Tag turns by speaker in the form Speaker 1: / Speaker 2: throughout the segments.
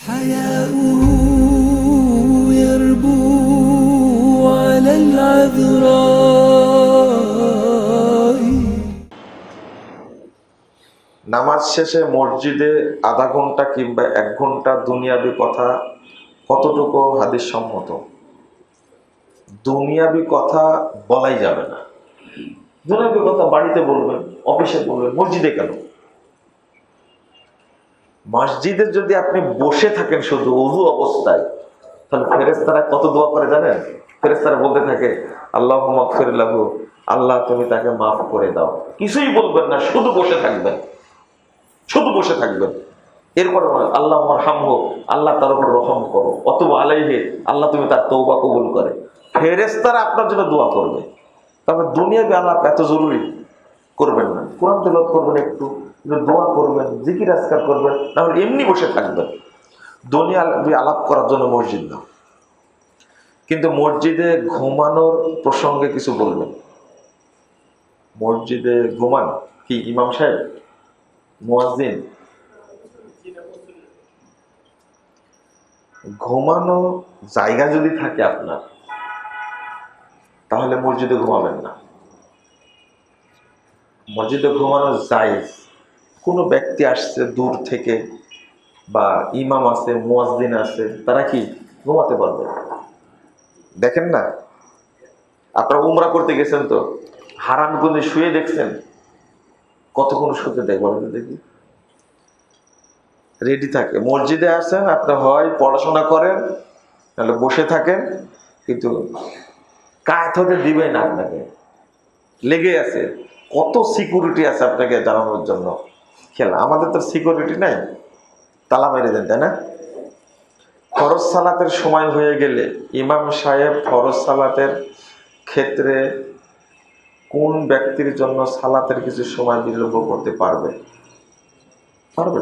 Speaker 1: حياؤه يربو على العذراء
Speaker 2: নামাজ শেষে মসজিদে আধা ঘন্টা কিংবা এক ঘন্টা দুনিয়াবি কথা কতটুকু হাদিস সম্মত দুনিয়াবি কথা বলাই যাবে না দুনিয়াবি কথা বাড়িতে বলবেন অফিসে বলবেন মসজিদে কেন মসজিদে যদি আপনি বসে থাকেন শুধু অজু অবস্থায়, তাহলে ফেরেস্তারা কত দোয়া করে জানেন? ফেরেস্তারা বলতে থাকে আল্লাহ মকফিরাহু আল্লাহ তুমি তাকে মাফ করে দাও। কিছুই বলবেন না, শুধু বসে থাকবেন। শুধু বসে থাকবেন। এরপর আল্লাহ হামহো আল্লাহ তার উপর রহম করো। অথবা আলাইহে, আল্লাহ তুমি তার তৌবা কবুল করে। ফেরেস্তারা আপনার জন্য দোয়া করবে। তবে দুনিয়াবি আলাপ এত জরুরি? করবেন না। কোরআন তেলত করবেন একটু। দোয়া করবেন, জিকির আজকার করবেন নাহলে এমনি বসে থাকবেন। দুনিয়া আলাপ করার জন্য মসজিদ না। কিন্তু মসজিদে ঘুমানোর প্রসঙ্গে কিছু বলবেন। মসজিদে ঘুমান কি ইমাম সাহেব? মুয়াজ্জিন? ঘুমানো জায়গা যদি থাকে আপনার, তাহলে মসজিদে ঘুমাবেন না। মসজিদে ঘুমানো জায়েজ কোনো ব্যক্তি আসছে দূর থেকে বা ইমাম আছে, মুয়াজ্জিন আছে, তারা কি ঘুমাতে পারবে? দেখেন না? আপনারা উমরা করতে গেছেন তো? হারামগঞ্জে শুয়ে দেখছেন? কতক্ষণ শুতে দেয় দেখি। রেডি থাকে। মসজিদে আসেন আপনি হয় পড়াশোনা করেন তাহলে বসে থাকেন, কিন্তু কাজ হতে দিবে না আপনাকে। লেগে আছে। কত সিকিউরিটি আছে আপনাকে জানানোর জন্য। খেলা। আমাদের তো সিকিউরিটি নাই। তালা মেরে দেন, তাই না? ফরজ সালাতের সময় হয়ে গেলে ইমাম সাহেব ফরজ সালাতের ক্ষেত্রে কোন ব্যক্তির জন্য সালাতের কিছু সময় বিলম্ব করতে পারবে? পারবে?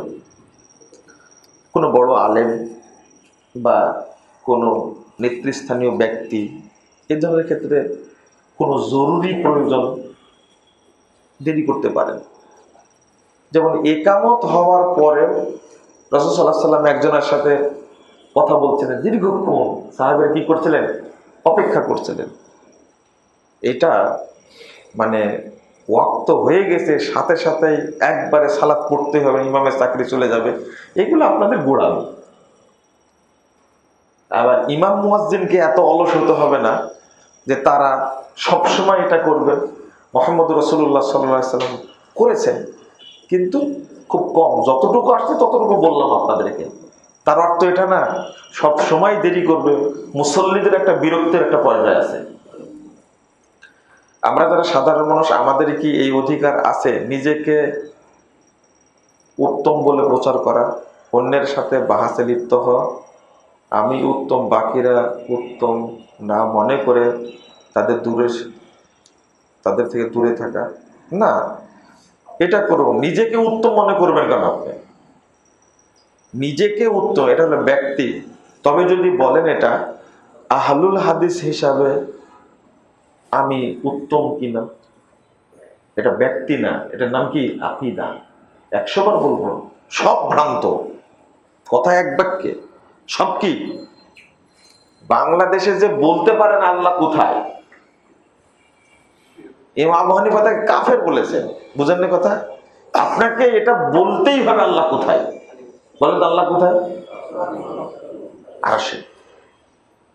Speaker 2: কোনো বড় আলেম বা কোনো নেতৃস্থানীয় ব্যক্তি এ ধরনের ক্ষেত্রে কোনো জরুরি প্রয়োজন দেরি করতে পারেন। যেমন একামত হওয়ার পরেও রসদ সাল্লাহ সাল্লাম একজনের সাথে কথা বলছিলেন, দীর্ঘক্ষণ সাহেবের কি করছিলেন? অপেক্ষা করছিলেন। এটা মানে ওয়াক্ত হয়ে গেছে, সাথে সাথেই একবারে সালাদ পড়তে হবে, ইমামের চাকরি চলে যাবে। এগুলো আপনাদের গোড়ামি আবার ইমাম মুয়াজ্জিনকে এত অলস হতে হবে না যে তারা সবসময় এটা করবে। মোহাম্মদ রসুল্লাহ সাল্লাহ সাল্লাম করেছেন। কিন্তু খুব কম। যতটুকু আসছে ততটুকু বললাম আপনাদেরকে। তার অর্থ এটা না, সব সময় দেরি করবে, মুসল্লিদের একটা বিরক্তের একটা পর্যায়ে আছে। আমরা যারা সাধারণ মানুষ আমাদের কি এই অধিকার আছে? নিজেকে উত্তম বলে প্রচার করা, অন্যের সাথে বাহাসে লিপ্ত হওয়া। আমি উত্তম, বাকিরা উত্তম না মনে করে তাদের দূরে, তাদের থেকে দূরে থাকা। না এটা করব। নিজেকে উত্তম মনে করবেন কেন আপনি? নিজেকে উত্তম, এটা হলো ব্যক্তি। তবে যদি বলেন এটা, আহলুল হাদিস হিসাবে আমি উত্তম কিনা? এটা ব্যক্তি না, এটার নাম কি? আকিদা। একশো বার বলব, সব ভ্রান্ত। কথা এক বাক্যে, সব কি? বাংলাদেশে যে বলতে পারেন আল্লাহ কোথায়? ইমাম হানিফা তাকে কাফের বলেছেন। বুঝেন না কথা? আপনাকে এটা বলতেই হবে আল্লাহ কোথায়? বলেন তো আল্লাহ কোথায়? আসে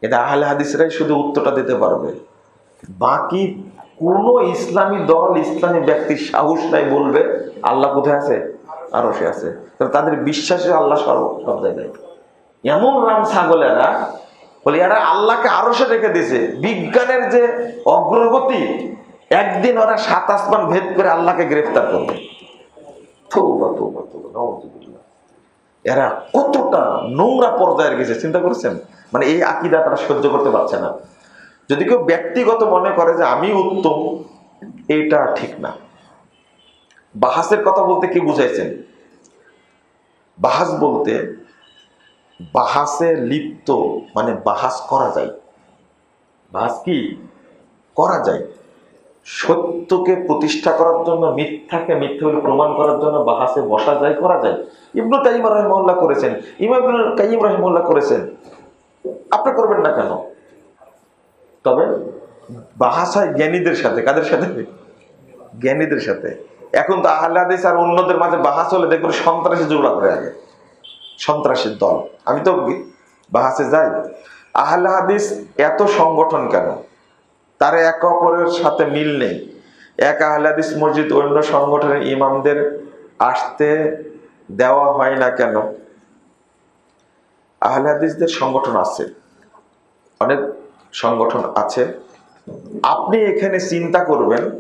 Speaker 2: এটা আহলে হাদিসরাই শুধু উত্তরটা দিতে পারবে। বাকি কোন ইসলামী দল, ইসলামী ব্যক্তির সাহস নাই বলবে, আল্লাহ কোথায় আছে? আরও সে আছে তাদের বিশ্বাসে আল্লাহ সর্ব সব জায়গায় এমন রাম ছাগলেরা, বলে এরা আল্লাহকে আরও সে রেখে দিয়েছে। বিজ্ঞানের যে অগ্রগতি একদিন ওরা সাত আসমান ভেদ করে আল্লাহকে গ্রেফতার করবে। এরা কতটা নোংরা পর্যায়ের গেছে, চিন্তা করেছেন? মানে এই আকিদা তারা সহ্য করতে পারছে না। যদি কেউ ব্যক্তিগত মনে করে যে আমি উত্তম, এটা ঠিক না। বাহাসের কথা বলতে কি বুঝাইছেন? বাহাস বলতে বাহাসে লিপ্ত মানে বাহাস করা যায়। বাহাস কি? করা যায়। সত্যকে প্রতিষ্ঠা করার জন্য, মিথ্যাকে মিথ্যা বলে প্রমাণ করার জন্য বাহাসে বসা যায়, করা যায়। ইবনু তাইম রহিমউল্লাহ করেছেন। ইমাম কাইম রহিমউল্লাহ করেছেন। আপনি করবেন না কেন? তবে বাহাসায় জ্ঞানীদের সাথে, কাদের সাথে? জ্ঞানীদের সাথে। এখন তো আহ্লাদিস আর অন্যদের মাঝে বাহাস হলে দেখবেন সন্ত্রাসী জোড়া করে আগে। সন্ত্রাসীর দল। আমি তো বাহাসে যাই। আহলে হাদিস এত সংগঠন কেন? তার এক অপরের সাথে মিল নেই। এক আহলাদিস মসজিদ অন্য সংগঠনের ইমামদের আসতে দেওয়া হয় না কেন? আহলাদিসদের সংগঠন আছে। অনেক সংগঠন আছে। আপনি এখানে চিন্তা করবেন,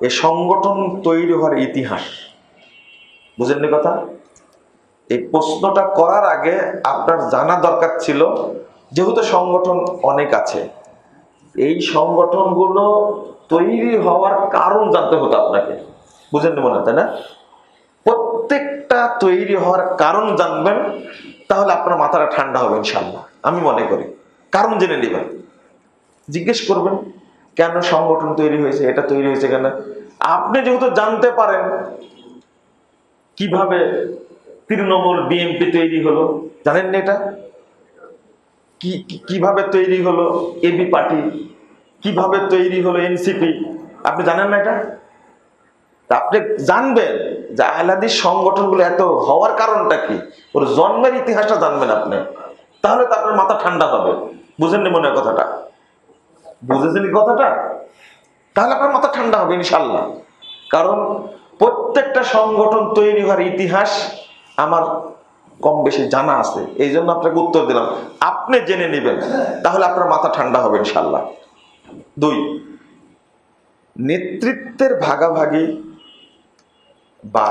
Speaker 2: এ সংগঠন তৈরি হওয়ার ইতিহাস। বুঝেননি কথা? এই প্রশ্নটা করার আগে আপনার জানা দরকার ছিল, যেহেতু সংগঠন অনেক আছে। এই সংগঠনগুলো তৈরি হওয়ার কারণ জানতে হতো আপনাকে। বুঝেন মনে তাই না? প্রত্যেকটা তৈরি হওয়ার কারণ জানবেন, তাহলে আপনার মাথাটা ঠান্ডা হবে ইনশাল্লাহ আমি মনে করি। কারণ জেনে নেবেন। জিজ্ঞেস করবেন, কেন সংগঠন তৈরি হয়েছে, এটা তৈরি হয়েছে কেন? আপনি যেহেতু জানতে পারেন, কীভাবে তৃণমূল বিএনপি তৈরি হলো জানেন না এটা? কি কীভাবে তৈরি হলো এবি পার্টি? কীভাবে তৈরি হলো এনসিপি আপনি জানেন না এটা? আপনি জানবেন যে আহলাদিস সংগঠনগুলো এত হওয়ার কারণটা কি? ওর জন্মের ইতিহাসটা জানবেন আপনি। তাহলে তো আপনার মাথা ঠান্ডা হবে। বুঝেননি মনে হয় কথাটা? বুঝেছেন কথাটা? তাহলে আপনার মাথা ঠান্ডা হবে ইনশাল্লাহ কারণ প্রত্যেকটা সংগঠন তৈরি হওয়ার ইতিহাস আমার কম বেশি জানা আছে। এই জন্য আপনাকে উত্তর দিলাম। আপনি জেনে নেবেন, তাহলে আপনার মাথা ঠান্ডা হবে ইনশাল্লাহ দুই, নেতৃত্বের ভাগাভাগি বা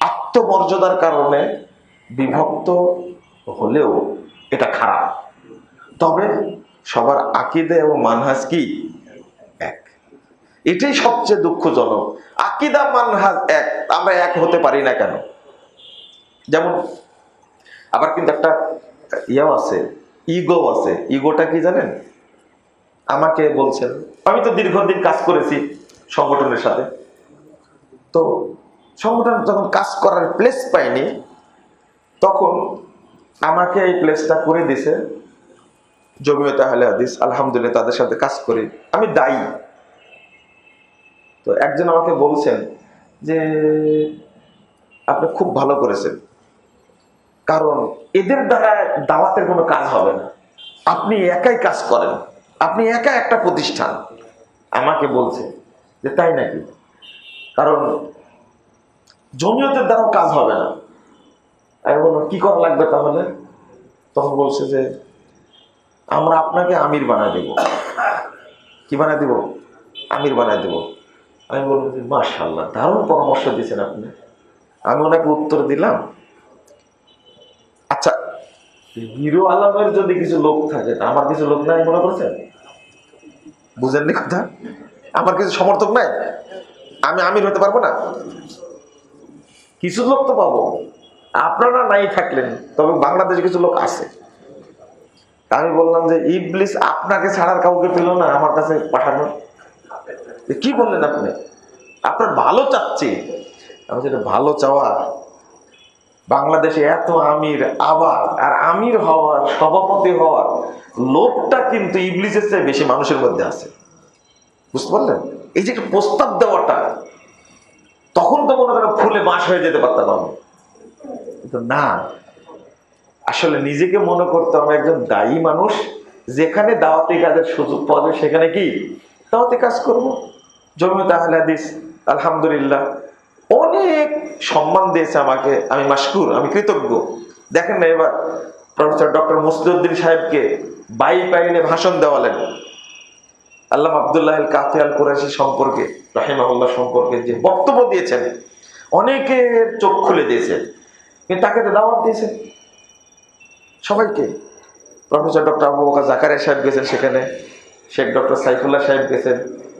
Speaker 2: আত্মমর্যাদার কারণে বিভক্ত হলেও এটা খারাপ। তবে সবার আকিদা এবং মানহাজ কি? এক। এটাই সবচেয়ে দুঃখজনক। আকিদা মানহাজ এক, আমরা এক হতে পারি না কেন? যেমন, আবার কিন্তু একটা ইয়েও আছে ইগো আছে। ইগোটা কি জানেন? আমাকে বলছেন, আমি তো দীর্ঘদিন কাজ করেছি সংগঠনের সাথে। তো সংগঠন যখন কাজ করার প্লেস পাইনি, তখন আমাকে এই প্লেসটা করে দিছে। জমিয়ত আহলে হাদিস, আলহামদুলিল্লাহ তাদের সাথে কাজ করি। আমি দায়ী। তো একজন আমাকে বলছেন যে, আপনি খুব ভালো করেছেন। কারণ এদের দ্বারা দাওয়াতের কোনো কাজ হবে না। আপনি একাই কাজ করেন। আপনি একা একটা প্রতিষ্ঠান। আমাকে বলছে যে তাই নাকি? কারণ জমিয়তের দ্বারাও কাজ হবে না। আমি বললাম, কি করা লাগবে তাহলে? তখন বলছে যে, আমরা আপনাকে আমির বানায় দেব। কি বানায় দেব? আমির বানায় দেব। আমি বললাম যে মার্শাল্লাহ দারুণ পরামর্শ দিয়েছেন আপনি। আমি ওনাকে উত্তর দিলাম হিরো আলমের যদি কিছু লোক থাকে আমার কিছু লোক নাই মনে করছেন? বুঝেননি কথা? আমার কিছু সমর্থক নাই? আমি আমির হতে পারব না? কিছু লোক তো পাবো। আপনারা নাই থাকলেন তবে বাংলাদেশে কিছু লোক আছে। আমি বললাম যে ইবলিস আপনাকে ছাড়ার কাউকে পেল না আমার কাছে পাঠানো? কি বললেন আপনি? আপনার ভালো চাচ্ছি। আমি যেটা ভালো চাওয়া। বাংলাদেশে এত আমির, আবার আর আমির হওয়ার, সভাপতি হওয়ার লোকটা কিন্তু ইবলিসের চেয়ে বেশি মানুষের মধ্যে আছে। বুঝতে পারলেন? এই যে প্রস্তাব দেওয়াটা, তখন তো মনে করেন ফুলে বাঁশ হয়ে যেতে পারতাম আমি। কিন্তু না, আসলে নিজেকে মনে করতে হবে একজন দায়ী মানুষ, যেখানে দাওয়াতি কাজের সুযোগ পাওয়া যায় সেখানে কি? দাওয়াতি কাজ করব। জমিয়ত আহলে হাদিস, আলহামদুলিল্লাহ অনেক সম্মান দিয়েছে আমাকে। আমি মাসকুর আমি কৃতজ্ঞ। দেখেন না এবার প্রফেসর ডক্টর মুসলিউদ্দিন সাহেবকে বাই পাইনে ভাষণ দেওয়ালেন। আল্লাহ আবদুল্লাহ কাফি আল কুরাইশি সম্পর্কে, রাহিমাহুল্লাহ সম্পর্কে যে বক্তব্য দিয়েছেন, অনেকের চোখ খুলে দিয়েছে কিন্তু তাকে তো দাওয়াত দিয়েছে সবাইকে। প্রফেসর ডক্টর আবু বকর জাকারিয়া সাহেব গেছেন সেখানে, শেখ ডক্টর সাইফুল্লাহ সাহেব গেছেন,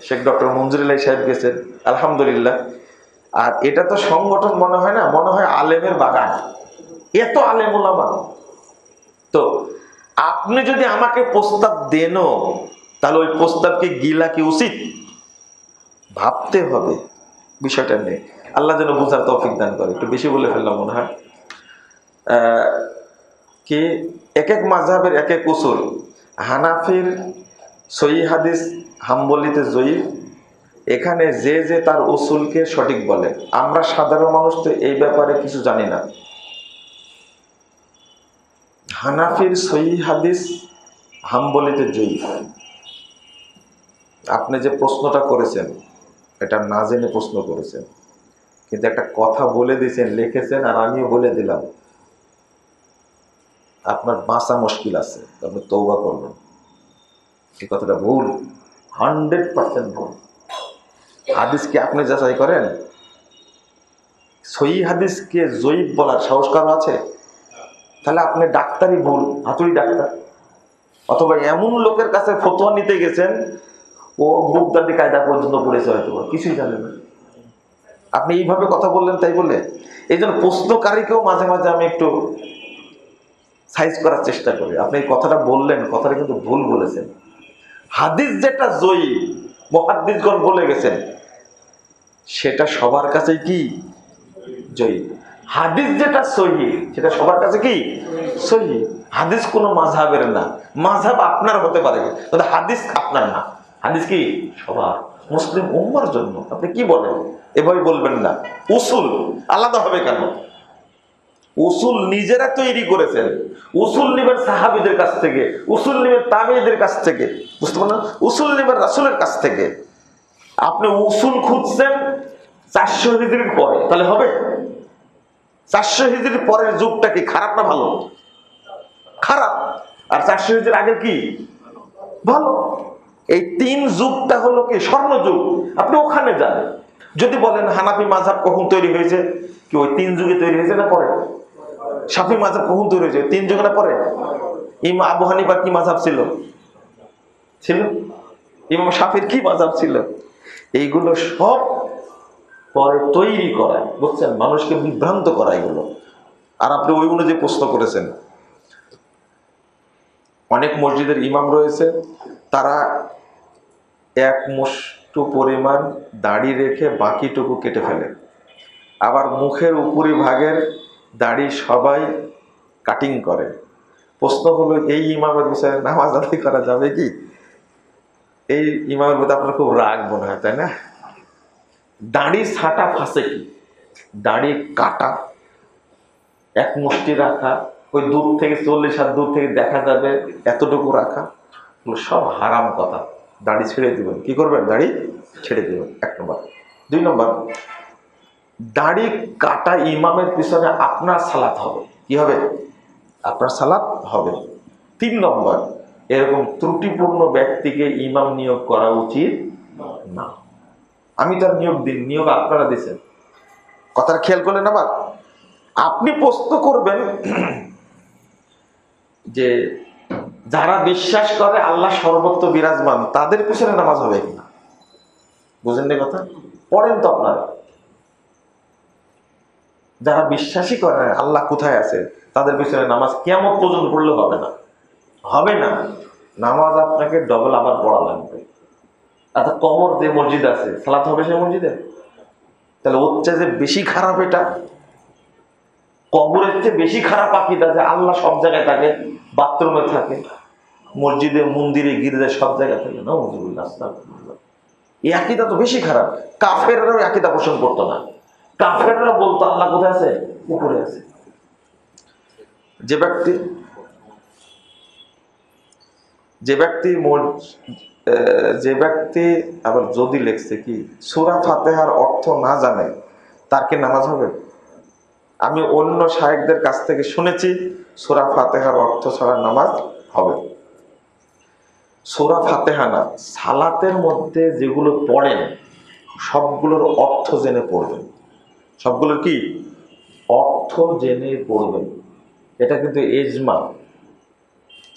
Speaker 2: শেখ ডক্টর মঞ্জুরুল্লাহ সাহেব গেছেন, আলহামদুলিল্লাহ। আর এটা তো সংগঠন মনে হয় না, মনে হয় আলেমের বাগান। এত আলেম ওলামা। তো আপনি যদি আমাকে প্রস্তাব দেনও, তাহলে ওই প্রস্তাবকে গিলা কি উচিত? ভাবতে হবে। বিষয়টা নিয়ে আল্লাহ যেন বুঝার তৌফিক দান করে। একটু বেশি বলে ফেললাম মনে হয়। কি? এক এক মাঝহাবের এক এক উসুল। হানাফির সই হাদিস হাম্বলিতে জয়ী এখানে যে যে তার উসুলকে সঠিক বলে। আমরা সাধারণ মানুষ তো এই ব্যাপারে কিছু জানি না। হানাফির সই হাদিস হাম্বলিতে জয়ী আপনি যে প্রশ্নটা করেছেন, এটা না জেনে প্রশ্ন করেছেন, কিন্তু একটা কথা বলে দিয়েছেন, লিখেছেন, আর আমিও বলে দিলাম। আপনার বাঁচা মুশকিল আছে, আপনি তৌবা করবেন। এই কথাটা ভুল, হান্ড্রেড পার্সেন্ট ভুল। হাদিসকে আপনি যাচাই করেন? সই হাদিসকে জয়ীব বলার সাহস কারও আছে? তাহলে আপনি ডাক্তারই ভুল, হাতুড়ি ডাক্তার। অথবা এমন লোকের কাছে ফতোয়া নিতে গেছেন, ও বুকদাদি কায়দা পর্যন্ত পড়েছে হয়তো কিছুই জানে না। আপনি এইভাবে কথা বললেন, তাই বলে এই জন্য প্রশ্নকারীকেও মাঝে মাঝে আমি একটু সাইজ করার চেষ্টা করি। আপনি এই কথাটা বললেন, কথাটা কিন্তু ভুল বলেছেন। হাদিস যেটা জয়ী মহাদ্দিসগণ বলে গেছেন সেটা সবার কাছে কি? জয়ী। হাদিস যেটা সহি, সেটা সবার কাছে কি? সহি। হাদিস কোনো মাঝহাবের না। মাঝহাব আপনার হতে পারে হাদিস আপনার না। হাদিস কি? সবার। মুসলিম উম্মার জন্য। আপনি কি বলেন? এভাবে বলবেন না। উসুল আলাদা হবে কেন? উসুল নিজেরা তৈরি করেছেন। উসুল নিবেন সাহাবিদের কাছ থেকে, উসুল নিবেন তামিদের কাছ থেকে। বুঝতে পারলেন? উসুল নিবেন রাসুলের কাছ থেকে। আপনি উসুল খুঁজছেন চারশো হিজড়ির পরে, তাহলে হবে? চারশো হিজড়ির পরের যুগটা কি, খারাপ না ভালো? খারাপ। আর চারশো হিজড়ির আগে কি? ভালো। এই তিন যুগটা হলো কি, স্বর্ণ যুগ। আপনি ওখানে যান। যদি বলেন হানাফি মাঝাব কখন তৈরি হয়েছে? কি ওই তিন যুগে তৈরি হয়েছে না পরে? সাফি মাঝাব কখন তৈরি হয়েছে? তিন যুগে না পরে? ইম আবু হানিফার কি মাঝাব ছিল? ছিল? ইমাম সাফির কি মাঝাব ছিল? এইগুলো সব পরে তৈরি করা, বুঝছেন? মানুষকে বিভ্রান্ত করা এগুলো। আর আপনি ওই অনুযায়ী প্রশ্ন করেছেন। অনেক মসজিদের ইমাম রয়েছে, তারা এক মুষ্টি পরিমাণ দাড়ি রেখে বাকিটুকু কেটে ফেলে। আবার মুখের উপরি ভাগের দাড়ি সবাই কাটিং করে। প্রশ্ন হলো, এই ইমামের বিষয়ে নামাজ আদায় করা যাবে কি? এই ইমামের মধ্যে আপনার খুব রাগ মনে হয়, তাই না? দাড়ি ছাটা ফাঁসে কি? দাড়ি কাটা, এক মুষ্টি রাখা, ওই দূর থেকে চল্লিশ হাত দূর থেকে দেখা যাবে এতটুকু রাখা সব হারাম কথা। দাড়ি ছেড়ে দেবেন। কি করবেন? দাড়ি ছেড়ে দেবেন। এক নম্বর। দুই নম্বর, দাড়ি কাটা ইমামের পিছনে আপনার সালাত হবে। কি হবে? আপনার সালাত হবে। তিন নম্বর এরকম ত্রুটিপূর্ণ ব্যক্তিকে ইমাম নিয়োগ করা উচিত না। আমি তার নিয়োগ দিন নিয়োগ আপনারা দিচ্ছেন কথার খেয়াল করলেন আবার? আপনি প্রশ্ন করবেন যে যারা বিশ্বাস করে আল্লাহ সর্বত্র বিরাজমান, তাদের পিছনে নামাজ হবে কিনা? বুঝেন না কথা? পড়েন তো আপনারা। যারা বিশ্বাসই করে আল্লাহ কোথায় আছে, তাদের পিছনে নামাজ কেমন পর্যন্ত পড়লে হবে না। হবে না। নামাজ আপনাকে ডবল আবার পড়া লাগবে। আচ্ছা কবর যে মসজিদ আছে, সালাত হবে সে মসজিদে? তাহলে ওর যে বেশি খারাপ এটা? কবরের চেয়ে বেশি খারাপ আকিদা যে আল্লাহ সব জায়গায় থাকে, বাথরুমে থাকে, মসজিদে, মন্দিরে, গির্জায় সব জায়গায় থাকে। না মজিবুল্লাহ। এই আকিদা তো বেশি খারাপ। কাফেররাও এই আকিদা পোষণ করতো না। কাফেররা বলতো, আল্লাহ কোথায় আছে? উপরে আছে। যে ব্যক্তি যে ব্যক্তি যে ব্যক্তি আবার যদি লেখছে কি, সুরা ফাতেহার অর্থ না জানে, তার কি নামাজ হবে? আমি অন্য শায়েকদের কাছ থেকে শুনেছি, সুরা ফাতেহার অর্থ ছাড়া নামাজ হবে। সুরা ফাতেহা না, সালাতের মধ্যে যেগুলো পড়েন সবগুলোর অর্থ জেনে পড়বেন। সবগুলোর কি? অর্থ জেনে পড়বেন। এটা কিন্তু এজমা।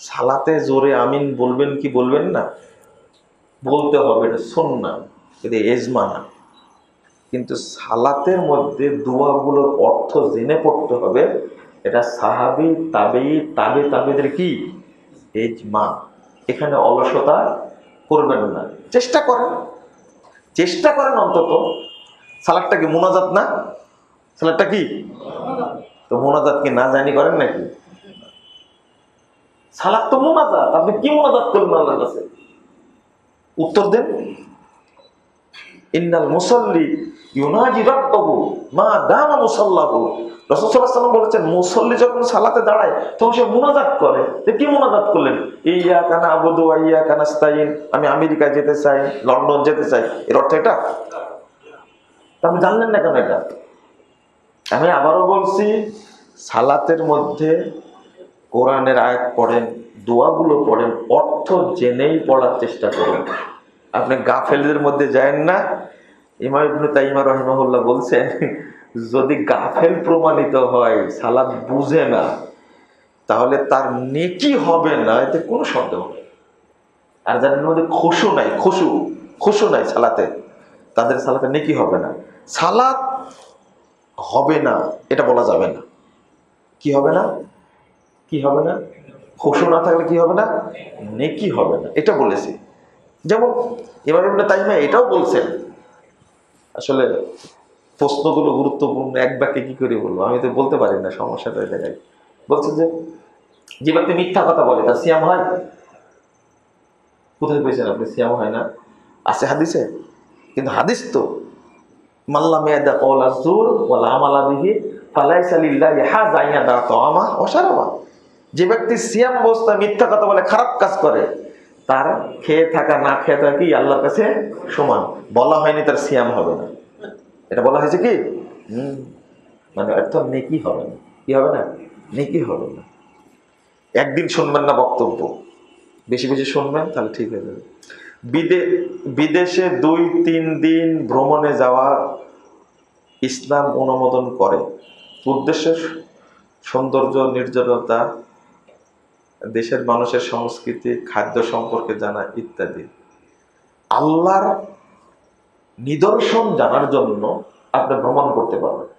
Speaker 2: সালাতে জোরে আমিন বলবেন কি বলবেন না? বলতে হবে, এটা শোন না এটা এজমা না কিন্তু সালাতের মধ্যে দোয়াগুলোর অর্থ জেনে পড়তে হবে, এটা সাহাবি তাবে তাবে তাবেদের কি? এজমা। এখানে অলসতা করবেন না। চেষ্টা করেন। চেষ্টা করেন অন্তত। সালাদটা কি মোনাজাত না? সালাদটা কি? তো মোনাজাত কি না জানি করেন নাকি? সালাদ তো মোনাজাত, আপনি কি মোনাজাত করবেন আল্লাহর কাছে? উত্তর দেন। ইন্নাল মুসল্লি ইউনাজি রাব্বাহু মা দামা মুসাল্লাহু। রাসূল সাল্লাল্লাহু আলাইহি বলেছেন, মুসল্লি যখন সালাতে দাঁড়ায়, তখন সে মুনাজাত করে। যে কি মুনাজাত করলেন? ইয়া কানা আবুদু ওয়া ইয়া নাস্তাইন আমি আমেরিকা যেতে চাই, লন্ডন যেতে চাই এর অর্থ এটা? তা আপনি জানলেন না কেন এটা? আমি আবারও বলছি, সালাতের মধ্যে কোরআনের আয়াত পড়েন, দোয়াগুলো পড়েন, অর্থ জেনেই পড়ার চেষ্টা করুন। আপনি গাফেলদের মধ্যে যায়েন না। ইমাম ইবনু তাইমা রহিমাহুল্লাহ বলছেন, যদি গাফেল প্রমাণিত হয়, সালাদ বুঝে না, তাহলে তার নেকি হবে না, এতে কোনো সন্দেহ নেই। আর যাদের মধ্যে খুশু নাই, খুশু খুশু নাই সালাতে, তাদের সালাতে নেকি হবে না। সালাত হবে না, এটা বলা যাবে না। কি হবে না? কি হবে না? খুশু না থাকলে কি হবে না? নেকি হবে না। এটা বলেছি। যেমন এবার তাইমা এটাও বলছেন। আসলে প্রশ্নগুলো গুরুত্বপূর্ণ, এক বাক্যে কি করে বলব? আমি তো বলতে পারি না সমস্যাটা জায়গায়। বলছেন যে যে ব্যক্তি মিথ্যা কথা বলে তার সিয়াম হয়? কোথায় পেয়েছেন আপনি? সিয়াম হয় না? আছে হাদিসে? কিন্তু হাদিস তো মাল্লাম ইয়াদা কওলা জুর ওয়াল আমালা বিহি, ফালাইসা লিল্লাহি হাজা ইয়াদা তাআমা ওয়া শারাবা। যে ব্যক্তি সিয়াম অবস্থায় মিথ্যা কথা বলে খারাপ কাজ করে, তার খেয়ে থাকা, না খেয়ে থাকা কি আল্লাহর কাছে সমান? বলা হয়নি তার সিয়াম হবে না। এটা বলা হয়েছে কি? হুম। মানে অর্থ নেকি হবে না। কি হবে না? নেকি হবে না। একদিন শুনবেন না বক্তব্য। বেশি বেশি শুনবেন, তাহলে ঠিক হয়ে যাবে। বিদে, বিদেশে দুই, তিন দিন ভ্রমণে যাওয়া ইসলাম অনুমোদন করে। উদ্দেশ্য সৌন্দর্য, নির্জনতা দেশের মানুষের সংস্কৃতি, খাদ্য সম্পর্কে জানা ইত্যাদি। আল্লাহর নিদর্শন জানার জন্য আপনি ভ্রমণ করতে পারবেন।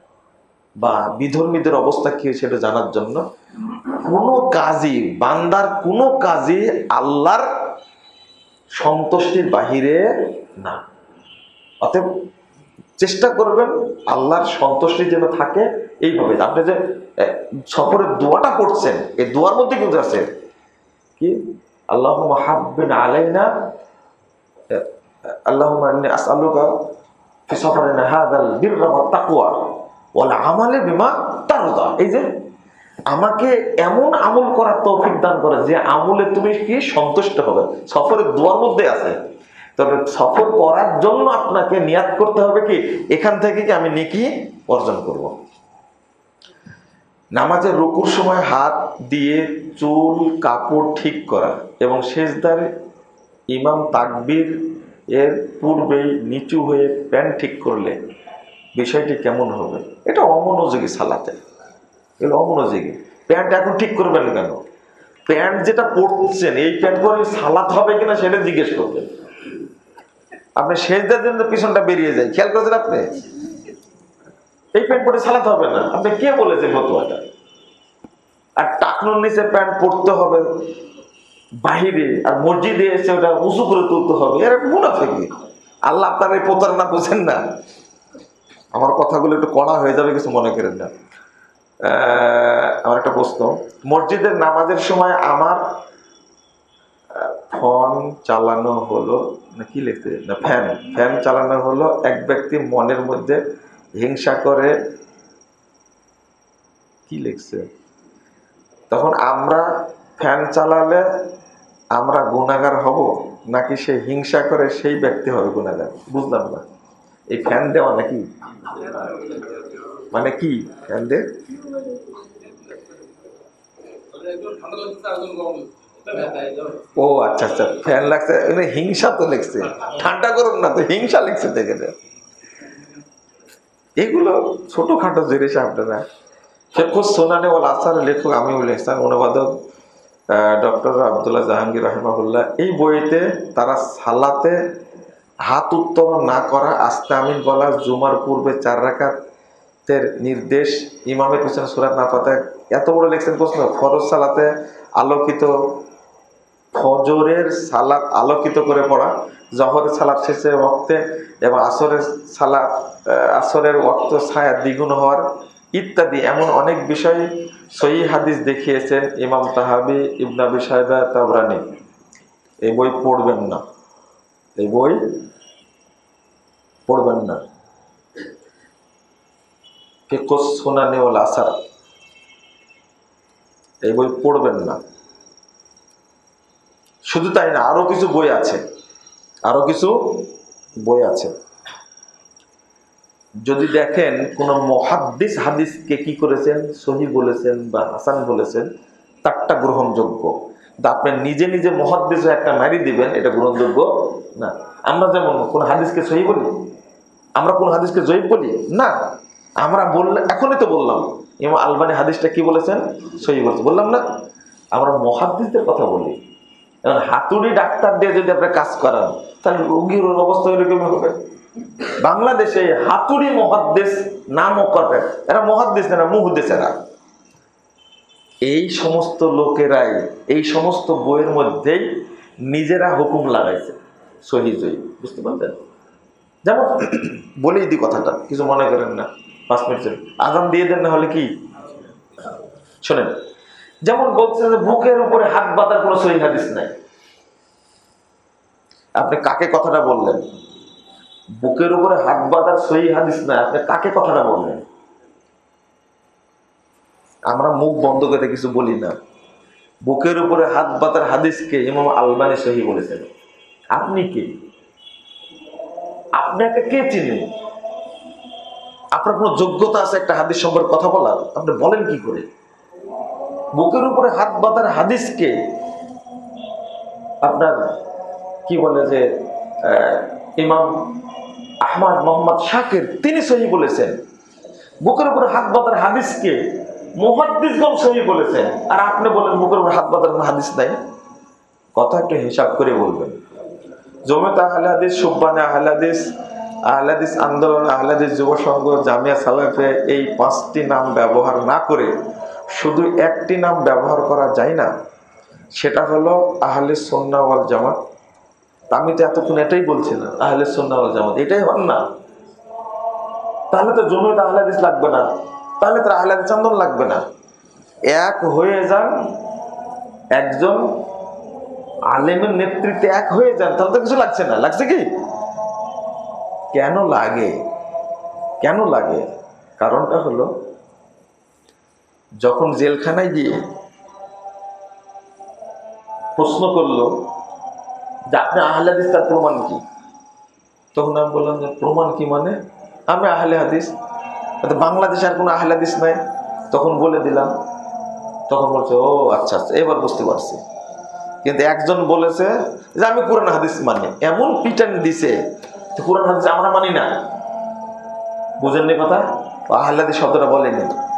Speaker 2: বা বিধর্মীদের অবস্থা কি সেটা জানার জন্য কোনো কাজই, বান্দার কোনো কাজই আল্লাহর সন্তুষ্টির বাহিরে না। অতএব চেষ্টা করবেন আল্লাহর সন্তুষ্টি যেন থাকে এইভাবে আপনি যে সফরের দোয়াটা করছেন, এই দোয়ার মধ্যে কিন্তু আছে কি? আল্লাহ হাব্বিন আলাইনা আল্লাহ আসআলুকা ফি সফরিনা হাদাল বিররা ওয়াত তাকওয়া ওয়াল আমালে বিমা তারদা। এই যে আমাকে এমন আমল করার তৌফিক দান করে যে আমলে তুমি কি সন্তুষ্ট হবে। সফরের দোয়ার মধ্যে আছে। তবে সফর করার জন্য আপনাকে নিয়াত করতে হবে কি? এখান থেকে কি আমি নেকি অর্জন করব। নামাজের রুকুর সময় হাত দিয়ে চুল, কাপড় ঠিক করা এবং শেষদারে ইমাম তাকবির এর পূর্বেই নিচু হয়ে প্যান্ট ঠিক করলে বিষয়টি কেমন হবে? এটা অমনোযোগী সালাতে। এগুলো অমনোযোগী। প্যান্ট এখন ঠিক করবেন কেন? প্যান্ট যেটা পরছেন, এই প্যান্ট পরে সালাত হবে কিনা সেটা জিজ্ঞেস করবেন। আপনি শেষ দেওয়ার জন্য পিছনটা বেরিয়ে যায়। খেয়াল করেছেন আপনি? এই প্যান্ট পরে সালাত হবে না। আপনি কে বলেছেন ফতোয়াটা? আর টাকনুর নিচে প্যান্ট পরতে হবে। বাহিরে আর মসজিদে এসে ওটা উঁচু করে তুলতে হবে। এর মুনা থেকে আল্লাহ আপনার এই প্রতারণা বুঝেন না। আমার কথাগুলো একটু কড়া হয়ে যাবে কিছু মনে করেন না। আমার একটা প্রশ্ন। মসজিদের নামাজের সময় আমার ফোন চালানো হলো, না কি লিখতে না, ফ্যান। ফ্যান চালানো হলো এক ব্যক্তি মনের মধ্যে হিংসা করে, কি লিখছে? তখন আমরা ফ্যান চালালে আমরা গুণাগার হব, নাকি সে হিংসা করে সেই ব্যক্তি হবে গুণাগার? বুঝলাম না। এই ফ্যান দেওয়া নাকি? মানে কি ফ্যান দে? ও আচ্ছা আচ্ছা ফ্যান লাগছে। হিংসা তো লিখছে। ঠান্ডা করুন না তো, হিংসা লিখছে দেখে এগুলো ছোটখাটো জিনিস আপনারা। শেখুর সোনানে ওয়াল আসার লেখক আমিউল ইহসান অনুবাদক ডক্টর আবদুল্লাহ জাহাঙ্গীর রহমাহুল্লাহ। এই বইতে তারা সালাতে হাত উত্তোলন না করা, আস্তে আমিন বলা, জুমার পূর্বে চার রাকাতের নির্দেশ, ইমামের পিছনে সুরাত না পাতা এত বড় লেখছেন প্রশ্ন, ফরজ সালাতে আলোকিত, ফজরের সালাত আলোকিত করে পড়া। জহরের সালাদ শেষের ওক্তে এবং আসরের সালাদ আসরের ওক্ত ছায়া দ্বিগুণ হওয়ার ইত্যাদি এমন অনেক বিষয় সহি হাদিস দেখিয়েছেন ইমাম তাহাবি ইবনাবি সাহেবা তাবরানি। এই বই পড়বেন না। এই বই পড়বেন না। ফিকুস আসার। এই বই পড়বেন না। শুধু তাই না, আরও কিছু বই আছে। আরও কিছু বই আছে। যদি দেখেন কোন মহাদ্দিস হাদিসকে কি করেছেন, সহি বলেছেন বা হাসান বলেছেন, তারটা গ্রহণযোগ্য। আপনি নিজে নিজে মহাদ্দিস একটা মারি দিবেন, এটা গ্রহণযোগ্য না। আমরা যেমন কোন হাদিসকে সহি বলি? আমরা কোন হাদিসকে জয়ীব বলি? না। আমরা বললে, এখনই তো বললাম। ইমাম আলবানি হাদিসটা কি বলেছেন? সহি বলছে। বললাম না, আমরা মহাদ্দিসদের কথা বলি। এখন হাতুড়ি ডাক্তার দিয়ে যদি আপনি কাজ করান, তাহলে রোগীর অবস্থা কেমন হবে। বাংলাদেশে হাতুড়ি মহাদ্দেশ নামও করে এরা মহাদ্দেশ না, এরা মুহদ্দেশ এরা। এই সমস্ত লোকেরাই, এই সমস্ত বইয়ের মধ্যেই নিজেরা হুকুম লাগাইছে, সহি বুঝতে পারলেন? যেমন, বলেই দিই কথাটা, কিছু মনে করেন না, পাঁচ মিনিট আগাম দিয়ে দেন না হলে কি? শোনেন যেমন বলছে যে বুকের উপরে হাত বাঁধার কোনো সহি হাদিস নাই। আপনি কাকে কথাটা বললেন? বুকের উপরে হাত বাঁধার সহি হাদিস নাই, আপনি কাকে কথাটা বললেন? আমরা মুখ বন্ধ করে কিছু বলি না। বুকের উপরে হাত বাঁধার হাদিসকে ইমাম আলবানি সহি বলেছেন। আপনি কে? আপনাকে কে চিনেন আপনার কোনো যোগ্যতা আছে একটা হাদিস সম্পর্কে কথা বলার? আপনি বলেন কি করে? বুকের উপরে হাত বাঁধার হাদিসকে আপনার কি বলে যে ইমাম আহমদ মোহাম্মদ শাকের তিনি সহি বলেছেন। বুকের উপরে হাত বাঁধার হাদিসকে মুহাদ্দিসগণ সহি বলেছেন। আর আপনি বলেন বুকের উপরে হাত বাঁধার হাদিস নাই? কথা একটু হিসাব করে বলবেন। জমিয়ত আহলে হাদিস, সুব্বানে আহলে হাদিস আন্দোলন, আহলে হাদিস যুব সংঘ, জামিয়া সালাফে এই পাঁচটি নাম ব্যবহার না করে শুধু একটি নাম ব্যবহার করা যায় না, সেটা হলো আহলে সন্না ওয়াল জামাত। আমি তো এতক্ষণ এটাই বলছি না, আহলে সন্না ওয়াল জামাত, এটাই হন না। তাহলে তো জমিয়ত আহলে হাদিস লাগবে না, তাহলে তো আহলে হাদিস আন্দোলন লাগবে না। এক হয়ে যান, একজন আলেমের নেতৃত্বে এক হয়ে যান, তাহলে তো কিছু লাগছে না, লাগছে কি? কেন লাগে? কেন লাগে? কারণটা হলো যখন জেলখানায় গিয়ে প্রশ্ন করল যে আপনি আহলে হাদিস, তার প্রমাণ কি? তখন আমি বললাম যে প্রমাণ কি মানে? আমি আহলে হাদিস। বাংলাদেশে আর কোনো আহলে হাদিস নাই। তখন বলে দিলাম। তখন বলছে, ও আচ্ছা আচ্ছা এবার বুঝতে পারছি। কিন্তু একজন বলেছে যে আমি কোরআন হাদিস মানি। এমন পিটান দিছে কোরআন হাদিস আমরা মানি না। বুঝেননি কথা? ও আহলে হাদিস শব্দটা বলেনি।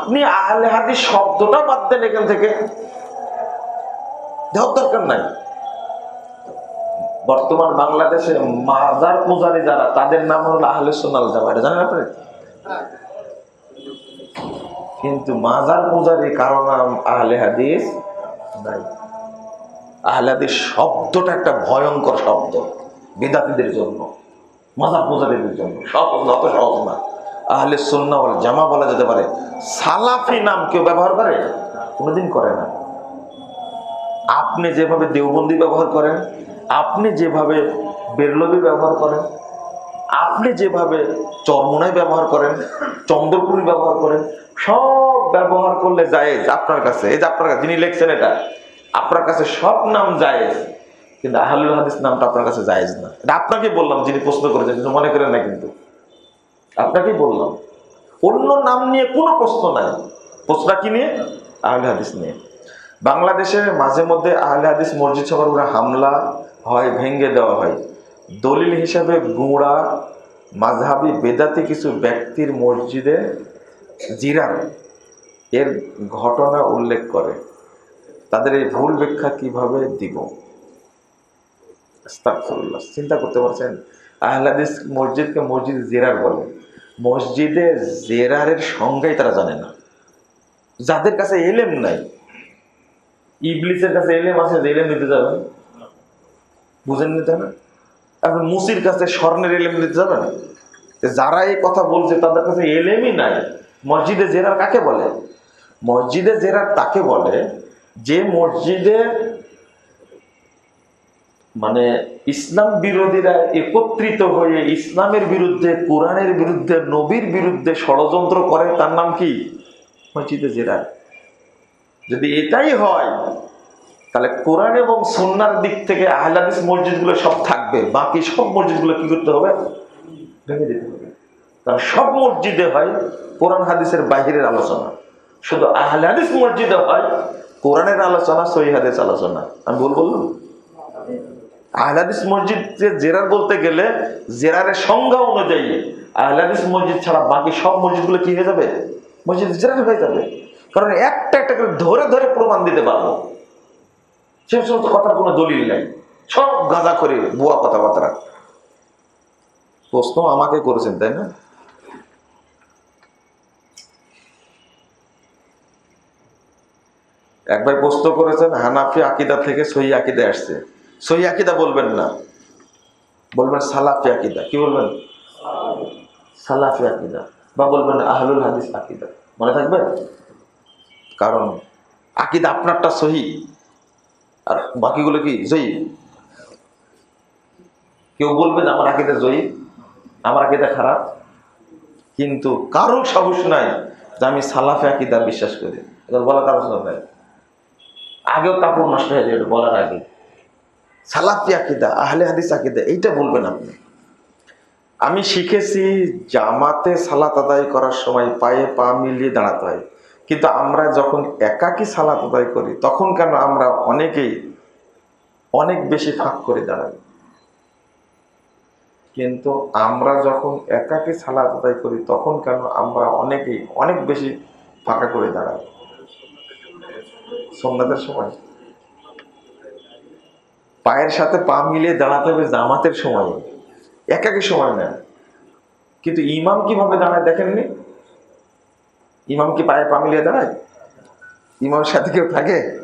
Speaker 2: আপনি আহলে হাদিস শব্দটা বাদ দেন এখান থেকে। দেওয়ার দরকার নাই। বর্তমান বাংলাদেশে মাজার পূজারী যারা, তাদের নাম হলো আহলে সোনাল জামা এটা জানেন আপনি কিন্তু মাজার পূজারী কারও নাম আহলে হাদিস নাই। আহলে হাদিস শব্দটা একটা ভয়ঙ্কর শব্দ। বিদাতিদের জন্য, মাজার পূজারীদের জন্য। সব অত সহজ না। আহলে সন্না বলে জামা বলা যেতে পারে। সালাফি নাম কেউ ব্যবহার করে? কোনোদিন করে না। আপনি যেভাবে দেওবন্দি ব্যবহার করেন, আপনি যেভাবে বেরলবি ব্যবহার করেন, আপনি যেভাবে চরমোনাই ব্যবহার করেন, চন্দ্রপুরি ব্যবহার করেন, সব ব্যবহার করলে জায়েজ আপনার কাছে। এই যে আপনার কাছে, যিনি লিখছেন এটা, আপনার কাছে সব নাম জায়েজ। কিন্তু আহলুল হাদিস নামটা আপনার কাছে জায়েজ না। এটা আপনাকে বললাম, যিনি প্রশ্ন করেছেন, কিন্তু মনে করেন না কিন্তু। আপনাকেই বললাম, অন্য নাম নিয়ে কোনো প্রশ্ন নাই। প্রশ্নটা কি নিয়ে? আহলে হাদিস নিয়ে। বাংলাদেশের মাঝে মধ্যে আহলে হাদিস মসজিদ সবার উপরে হামলা হয় ভেঙ্গে দেওয়া হয়। দলিল হিসাবে গুঁড়া, মাঝহাবি, বেদাতি কিছু ব্যক্তির মসজিদে জিরান এর ঘটনা উল্লেখ করে। তাদের এই ভুল ব্যাখ্যা কীভাবে দিব? চিন্তা করতে পারছেন? আহলাদিস মসজিদকে মসজিদ জেরার বলে। মসজিদে জেরারের সংজ্ঞাই তারা জানে না। যাদের কাছে এলেম নাই, ইবলিসের কাছে এলেম আছে, যে এলেম নিতে যাবেন বুঝেন নিতে না আপনি মুসির কাছে স্বর্ণের এলেম নিতে যাবেন যে যারা এই কথা বলছে, তাদের কাছে এলেমই নাই। মসজিদে জেরার কাকে বলে? মসজিদে জেরার তাকে বলে যে মসজিদে মানে ইসলাম বিরোধীরা একত্রিত হয়ে ইসলামের বিরুদ্ধে, কোরআনের বিরুদ্ধে, নবীর বিরুদ্ধে ষড়যন্ত্র করে, তার নাম কি? মসজিদে জেরার যদি এটাই হয়, তাহলে কোরআন এবং সন্ন্যার দিক থেকে আহলাদিস মসজিদগুলো সব থাকবে। বাকি সব মসজিদগুলো কি করতে হবে? ভেঙে দিতে হবে। কারণ সব মসজিদে হয় কোরআন হাদিসের বাহিরের আলোচনা। শুধু আহলে হাদিস মসজিদে হয় কোরআনের আলোচনা, সহি হাদিস আলোচনা। আমি বল বললাম? আহলাদিস মসজিদ জেরার বলতে গেলে, জেরারের সংজ্ঞা অনুযায়ী আহলাদিস মসজিদ ছাড়া বাকি সব মসজিদগুলো কি হয়ে যাবে? মসজিদ জেরার হয়ে যাবে। কারণ একটা একটা করে ধরে ধরে প্রমাণ দিতে পারব। সে সমস্ত কথার কোনো দলিল নাই। সব গাঁজা করে বুয়া কথাবার্তা প্রশ্ন আমাকে করেছেন, তাই না? একবার প্রশ্ন করেছেন, হানাফি আকিদা থেকে সহি আকিদা আসছে। সহি আকিদা বলবেন না। বলবেন সালাফি আকিদা। কি বলবেন? সালাফি আকিদা। বা বলবেন আহলুল হাদিস আকিদা। মনে থাকবে? কারণ আকিদা আপনারটা সহি, আর বাকিগুলো কি জয়ী? কেউ বলবেন, আমার আকিদা জয়ী, আমার আকিদা খারাপ। কিন্তু কারও সাহস নাই যে আমি সালাফে আকিদা বিশ্বাস করি। এটা বলা কারও সাহস নাই আগেও কাপড় নষ্ট হয়ে যায়, এটা বলার আগে। সালাফি আকিদা, আহলে হাদিস আকিদা, এইটা বলবেন আপনি। আমি শিখেছি জামাতে সালাত আদায় করার সময় পায়ে পা মিলিয়ে দাঁড়াতে হয়। কিন্তু আমরা যখন একাকী সালাত আদায় করি, তখন কেন আমরা অনেকেই অনেক বেশি ফাঁক করে দাঁড়াই? কিন্তু আমরা যখন একাকী সালাত আদায় করি, তখন কেন আমরা অনেকেই অনেক বেশি ফাঁকা করে দাঁড়াই? সোমনাথের সময়? পায়ের সাথে পা মিলিয়ে দাঁড়াতে হবে জামাতের সময়। একাকী সময় না কিন্তু ইমাম কীভাবে দাঁড়ায় দেখেননি ইমাম কি পায়ে পা মিলিয়ে দাঁড়ায়? ইমামের সাথে কেউ থাকে?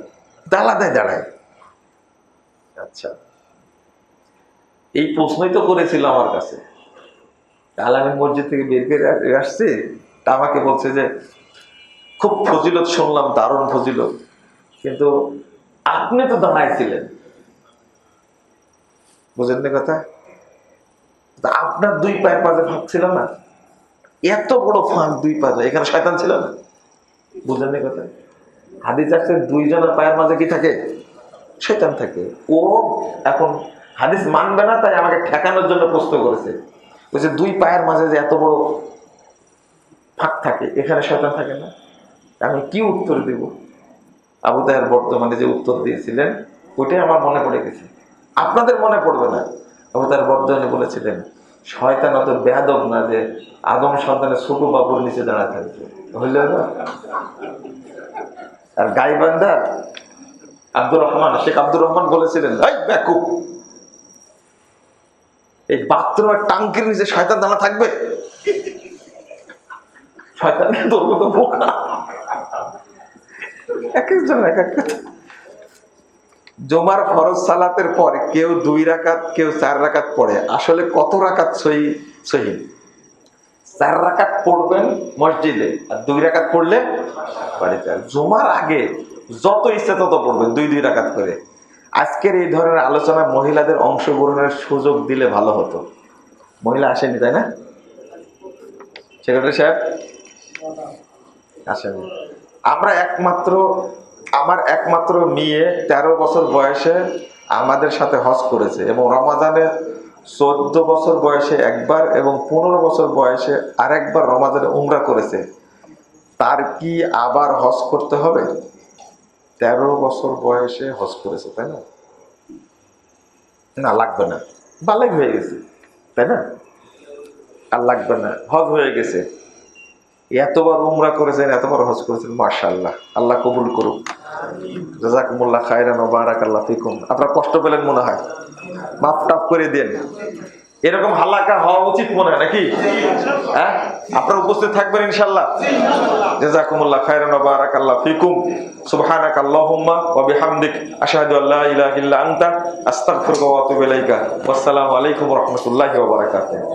Speaker 2: আলাদায় দাঁড়ায়। আচ্ছা। এই প্রশ্নই তো করেছিল আমার কাছে। আলামী মসজিদ থেকে বের করে আসছে। তা আমাকে বলছে যে, খুব ফজিলত শুনলাম, দারুণ ফজিলত। কিন্তু আপনি তো দাঁড়াইছিলেন। বুঝেন না কথা? আপনার দুই পায়ের পাশে ফাঁক ছিল না, এত বড় ফাঁক দুই পাশে এখানে শয়তান ছিল না? বুঝেন না কথা? হাদিস আসছে দুইজনের পায়ের মাঝে কি থাকে? শয়তান থাকে। ও এখন হাদিস মানবে না, তাই আমাকে ঠেকানোর জন্য প্রশ্ন করেছে। বলছে, দুই পায়ের মাঝে যে এত বড় ফাঁক থাকে, এখানে শয়তান থাকে না? আমি কি উত্তর দেব? আবু তাহের বর্তমানে যে উত্তর দিয়েছিলেন, ওইটাই আমার মনে পড়ে গেছে। আপনাদের মনে পড়বে না। আবু তাহের বর্তমানে বলেছিলেন, শয়তান অত বেয়াদব না যে আদম সন্তানের ছোট বাবুর নিচে দাঁড়া থাকবে। হইল না? আর গাইবান্ধা আব্দুর রহমান, শেখ আব্দুর রহমান বলেছিলেন, এই ব্যাকুব এই বাথরুমের টাঙ্কির নিচে শয়তান দাঁড়া থাকবে? ধরবো তো বোকা। এক একজন, এক এক। কথা জমার ফরজ সালাতের পর কেউ দুই রাকাত, কেউ চার রাকাত পড়ে। আসলে কত রাকাত সহি সহি? চার রাকাত পড়বেন মসজিদে, আর দুই রাকাত পড়লে বাড়িতে। জমার আগে যত ইচ্ছা তত পড়বেন, দুই দুই রাকাত করে। আজকের এই ধরনের আলোচনা মহিলাদের অংশগ্রহণের সুযোগ দিলে ভালো হতো। মহিলা আসেনি, তাই না? সেক্রেটারি সাহেব? আসেনি। আমরা একমাত্র আমার একমাত্র মেয়ে তেরো বছর বয়সে আমাদের সাথে হজ করেছে এবং রমাজানে চোদ্দ বছর বয়সে একবার এবং পনেরো বছর বয়সে আরেকবার রমাজানে উমরা করেছে। তার কি আবার হজ করতে হবে? তেরো বছর বয়সে হজ করেছে, তাই না? না, লাগবে না। বালেক হয়ে গেছে, তাই না? আর লাগবে না, হজ হয়ে গেছে। এতবার উমরা করেছেন, এতবার হজ করেছেন মার্শাল্লাহ আল্লাহ কবুল করুক। জাজাকুমুল্লাহ খায়রান ও বারাক আল্লাহ ফিকুম। আপনারা কষ্ট পেলেন মনে হয়। মাপ টাপ করে দেন। এরকম হালাকা হওয়া উচিত মনে হয় নাকি? হ্যাঁ? আপনারা উপস্থিত থাকবেন ইনশাল্লাহ। জাযাকুমুল্লাহ খাইরান ওয়া বারাকাল্লাহু ফিকুম। সুবহানাকা আল্লাহুম্মা ওয়া বিহামদিক। আশহাদু আল্লা ইলাহা ইল্লা আনতা। আস্তাগফিরুকা ওয়া আতুবু ইলাইকা। ওয়াসসালামু আলাইকুম ওয়া রাহমাতুল্লাহি ওয়া বারাকাতুহু।